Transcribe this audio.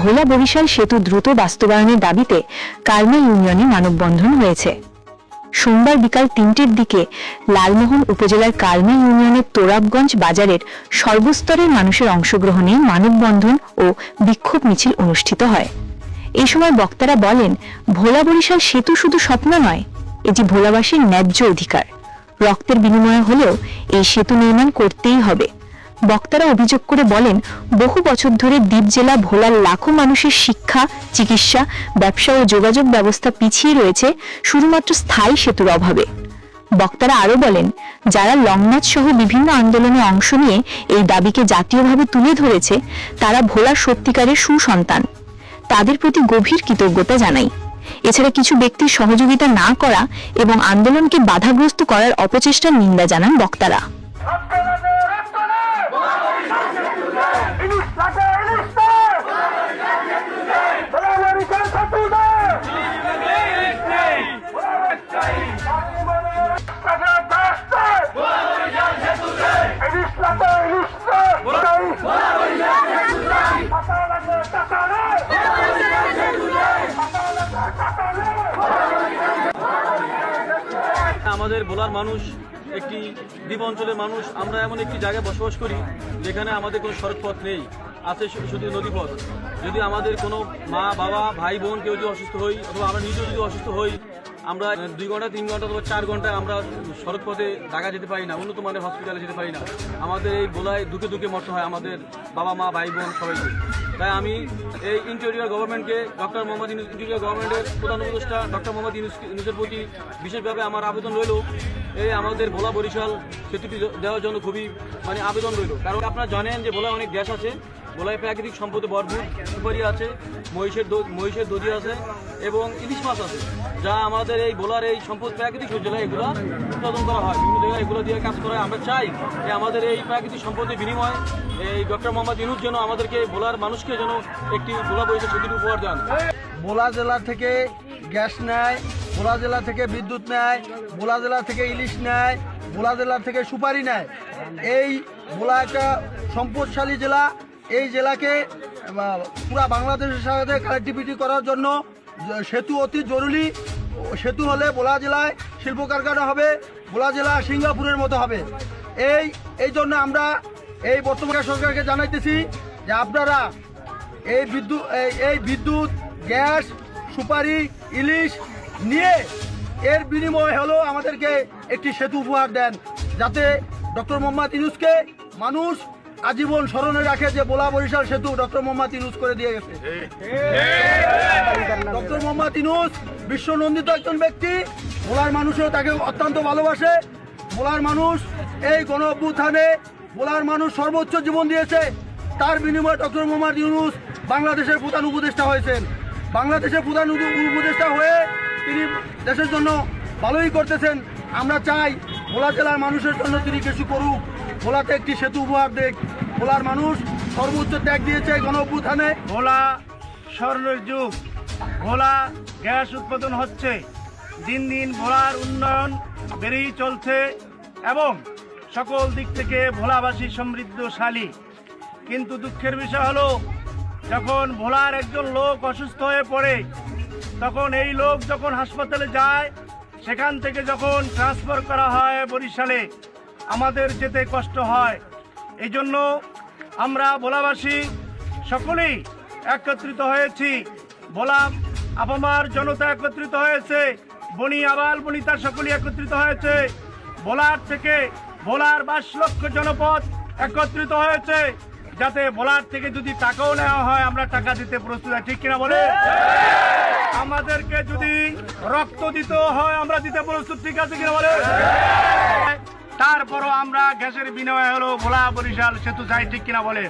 ভোলা বরিশাল সেতু দ্রুত বাস্তবায়নের দাবিতে কালমা ইউনিয়নে মানববন্ধন হয়েছে। সোমবার বিকাল তিনটের দিকে লালমোহন উপজেলার কালমা ইউনিয়নের তোরাবগঞ্জ বাজারের সর্বস্তরের মানুষের অংশগ্রহণে মানববন্ধন ও বিক্ষোভ মিছিল অনুষ্ঠিত হয়। এই সময় বক্তারা বলেন, ভোলা বরিশাল সেতু শুধু স্বপ্ন নয়, এটি ভোলাবাসীর ন্যায্য অধিকার। রক্তের বিনিময়ে হলেও এই সেতু নির্মাণ করতেই হবে। বক্তারা অভিযোগ করে বলেন, বহু বছর ধরে দ্বীপ জেলা ভোলার লাখো মানুষের শিক্ষা, চিকিৎসা, ব্যবসা ও যোগাযোগ ব্যবস্থা পিছিয়ে রয়েছে, শুধুমাত্র স্থায়ী সেতুর অভাবে। বক্তারা আরও বলেন, যারা লংমার্চ সহ বিভিন্ন আন্দোলনে অংশ নিয়ে এই দাবিকে জাতীয়ভাবে তুলে ধরেছে, তারা ভোলার সত্যিকারের সুসন্তান। তাদের প্রতি গভীর কৃতজ্ঞতা জানাই। এছাড়া কিছু ব্যক্তির সহযোগিতা না করা এবং আন্দোলনকে বাধাগ্রস্ত করার অপচেষ্টার নিন্দা জানান বক্তারা। আমাদের ভোলার মানুষ, একটি দ্বীপ অঞ্চলের মানুষ, আমরা এমন একটি জায়গায় বসবাস করি যেখানে আমাদের কোনো সড়কপথ নেই, আছে শুধু নদীপথ। যদি আমাদের কোনো মা, বাবা, ভাই, বোন কেউ যদি অসুস্থ হই, অথবা আমরা নিজেও যদি অসুস্থ হই আমরা দুই ঘণ্টা, তিন ঘণ্টা অথবা চার ঘণ্টা আমরা সড়ক পথে ঢাকা যেতে পারি না, উন্নত মানের হসপিটালে যেতে পারি না। আমাদের এই বোলায় দুঃখে দুঃখে মরতে হয় আমাদের বাবা, মা, ভাই, বোন সবাইকে। তাই আমি এই ইন্টেরিয়র গভর্নমেন্টকে ডক্টর মোহাম্মদ ইউনুস ইন্টেরিয়র গভর্নমেন্টের প্রধান উপদেষ্টা ডক্টর মোহাম্মদ ইউনুস, ইউনুসের প্রতি বিশেষভাবে আমার আবেদন রইল। এই আমাদের ভোলা বরিশাল সেতুটি দেওয়ার জন্য খুবই মানে আবেদন রইল। কারণ আপনারা জানেন যে ভোলা অনেক গ্যাস আছে ভোলায় প্রাকৃতিক সম্পদে ভরপুর, সুপারি আছে, মহিষের মহিষের দধি আছে, এবং ইলিশ মাছ আছে, যা আমাদের এই ভোলার এই সম্পদ প্রাকৃতিক জেলায় এগুলো উৎপাদন করা হয়। বিভিন্ন জায়গায় এগুলো দিয়ে কাজ করা। আমরা চাই যে আমাদের এই প্রাকৃতিক সম্পদের বিনিময়ে এই ডক্টর মোহাম্মদ ইনুজ যেন আমাদেরকে ভোলার মানুষকে যেন একটি ভোলা বরিশাল সেতুটি উপহার দেন। ভোলা জেলা থেকে গ্যাস নেয় ভোলা জেলা থেকে বিদ্যুৎ নেয় ভোলা জেলা থেকে ইলিশ নেয় ভোলা জেলা থেকে সুপারি নেয়। এই ভোলা একটা সম্পদশালী জেলা এই জেলাকে পুরা বাংলাদেশের সাথে কানেক্টিভিটি করার জন্য সেতু অতি জরুরি। সেতু হলে ভোলা জেলায় শিল্প কারখানা হবে, ভোলা জেলা সিঙ্গাপুরের মতো হবে। এই এই জন্য আমরা এই বর্তমান সরকারকে জানাইতেছি যে আপনারা এই বিদ্যুৎ এই- বিদ্যুৎ, গ্যাস, সুপারি, ইলিশ নিয়ে এর বিনিময় হলো আমাদেরকে একটি সেতু উপহার দেন। যাতে ডক্টর মোহাম্মদ ইনুসকে মানুষ আজীবন স্মরণে রাখে যে বোলা বরিশাল সেতু ডক্টর মোহাম্মদ ইনুস করে দিয়ে গেছে। ডক্টর মোহাম্মদ ইনুস বিশ্ব নন্দিত একজন ব্যক্তি ভোলার মানুষও তাকে অত্যন্ত ভালোবাসে। ভোলার মানুষ এই গণ অভ্যুত্থানে ভোলার মানুষ সর্বোচ্চ জীবন দিয়েছে। তার বিনিময়ে ডক্টর মোহাম্মদ ইউনুস বাংলাদেশের প্রধান উপদেষ্টা হয়েছেন। বাংলাদেশের প্রধান উপদেষ্টা হয়ে তিনি দেশের জন্য ভালোই করতেছেন। আমরা চাই ভোলা জেলার মানুষের জন্য তিনি কিছু করুক। ভোলাতে একটি সেতু উপহার দেখ। ভোলার মানুষ সর্বোচ্চ ত্যাগ দিয়েছে গণ ভোলা স্বর্ণের যুগ ভোলা গ্যাস উৎপাদন হচ্ছে। দিন দিন ভোলার উন্নয়ন বেড়েই চলছে এবং সকল দিক থেকে ভোলাবাসী সমৃদ্ধশালী। কিন্তু দুঃখের বিষয় হলো, যখন ভোলার একজন লোক অসুস্থ হয়ে পড়ে, তখন এই লোক যখন হাসপাতালে যায়, সেখান থেকে যখন ট্রান্সফার করা হয় বরিশালে আমাদের যেতে কষ্ট হয়। এই জন্য আমরা ভোলাবাসী সকলেই একত্রিত হয়েছি। ভোলা আপামার জনতা একত্রিত হয়েছে। বনি আবাল বনিতা সকলেই একত্রিত হয়েছে। ভোলার থেকে ভোলার বাইশ লক্ষ জনপদ একত্রিত হয়েছে। যাতে ভোলার থেকে যদি টাকাও নেওয়া হয়, আমরা টাকা দিতে প্রস্তুত। ঠিক কিনা বলে? আমাদেরকে যদি রক্ত দিতে হয়, আমরা দিতে প্রস্তুত। ঠিক আছে কিনা বলে? তারপরও আমরা গ্যাসের বিনিময় হলো ভোলা বরিশাল সেতু চাই ঠিক কিনা বলে